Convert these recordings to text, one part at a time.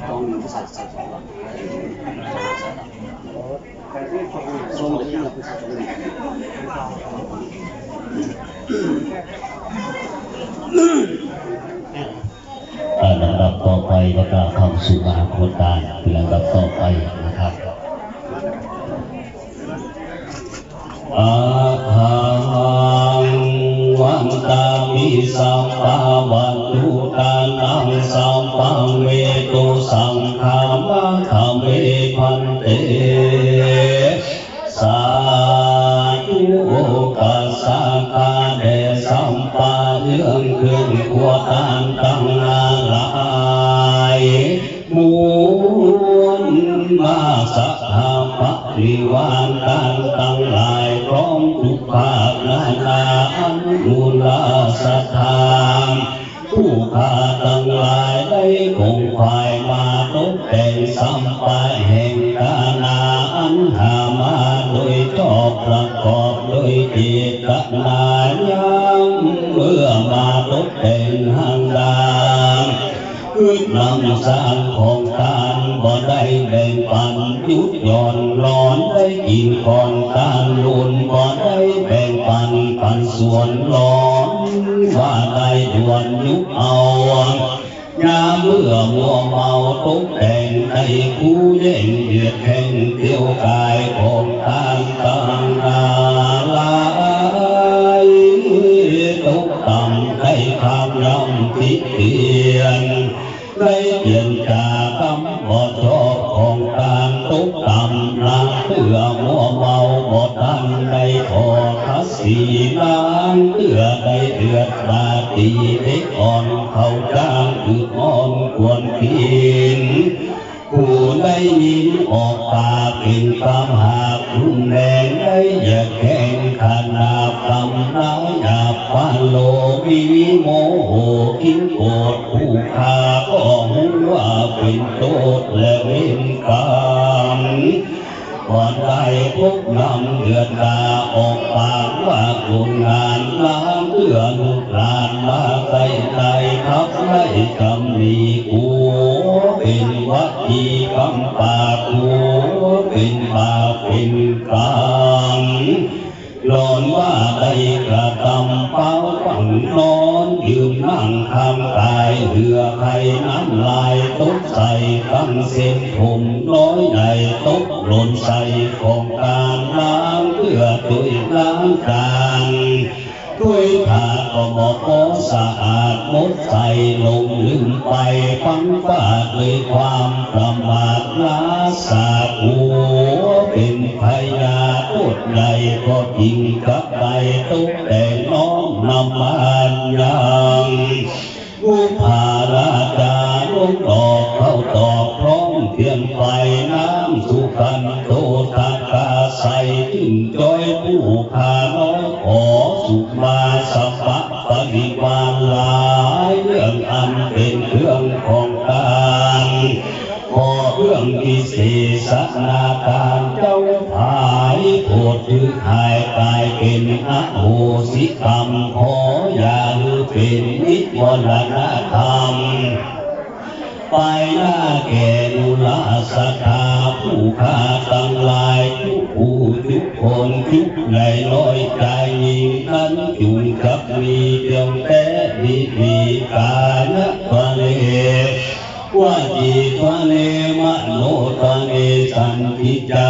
ที่กองหนึ่งใส่ใส่สองหลังส่งไปที่เราไปใส่ตรงนี้อ่าลำดับต่อไปก็กล่าวคำสู่มหาโคตารเป็นลำดับต่อไปนะครับอาหังวันตามิสัมปาวันตุตานังสัมปังเวตุ สาธุกาสาคาเดสัมปาเรื่องขึ้นขวตานตั้งนาลายมูลมาสัทธาปริวานกันตั้งหลายพร้อมทุกภาคนานาอันมุลสัทธาผู้ข้าทั้งหลายได้คงควายมาตกแต่งสั หามาโดยชอบประกอบโดยเจตนายังเมื่อมาตกแต่งหังดางคือนำสางของการบ่ได้แบ่งปันยุดหย่อนร้อนได้กินก่อนการลุนบ่ได้แบ่งปันปันส่วนร้อนว่าได้ด่วนยุบเอา ยามเมื่อมัวเมาตกแต่งให้คู่เย่นเดือดแห่งเที่ยวกายของทางตังนาลายตกต่ำให้คำย่ำติเตียน ได้เปลี่ยนจากคำบอชอบของการตุกต่ำลาเพื่อมัวเมาบอทันได้ขอคัสสีนางเพื่อได้เดือดบาตีเด็กอ่อนเขาจ้างคืออ่อนควรกินผู้ได้ยินออกปากเป็นคำหารุนแรงได้อย่าแข่งขนาดคำน้ายหยาบฟาโลวิโมโหกิน โกรธผู้ขาก็หูว่าเป็นโทษและเวรกรรมก่อนได้พบนำเดือนดาออกปากว่าคุณงานล้างเพื่อลูกหลานมาใส่ใจทับไล่กำมีกูเป็นวัดที่คำปากกูเป็นบาเป็นกรรมห ลอนว่าได้กระทำเป้าฝังนอนยืนนั่งทำกายเหือใครน้ำลายตกใส่ตั้งเส้นผมน้อยใหญ่ตกหล่นใส่ของการล้างเพื่อตัวล้างจานด้วยถาก็บอกขอสะอาดมดใส่ลงลืมไปฟังฟาดเลยความประมาทลาสาหัว ใดก็จริงกับใดตุกแต่น้องนำมานยังผู้ภาราจาลงดอกเข้าตอกพร้อมเทียนไฟน้ำสุขันโตตากาใสถึงจอยผู้พาน้อยขอสุมาสัพพะปริวานลายเรื่องอันเป็นเครื่องของการขอเรื่องพิเศษนาการเจ้าผา ยโปรดถือหายกายเป็นอโหสิกรรมขออย่าลือเป็นนิวรณธรรมไปหน้าแก่นุลาสถาผู้ขาตั้งหลายทุกผู้ทุกคนทุกในร้อยใจยิ่งนั้นจุงกับมีเพียงแต่ดีดีกาณปะเลว่าจีทะเลมโนทะ สันติจา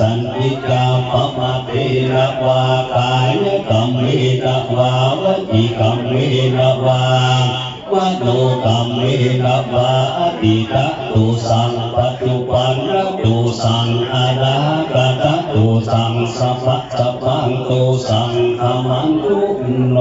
สันติจาปะมาเทระวากายกรรมเมตวาวจิกรรมเมตวาวัโนกรรมเมนะวะอติตะตุสังปัจจุปันนตุสังอนาคตะตุสังสัพพะสัพพังตุสังขมันตุโน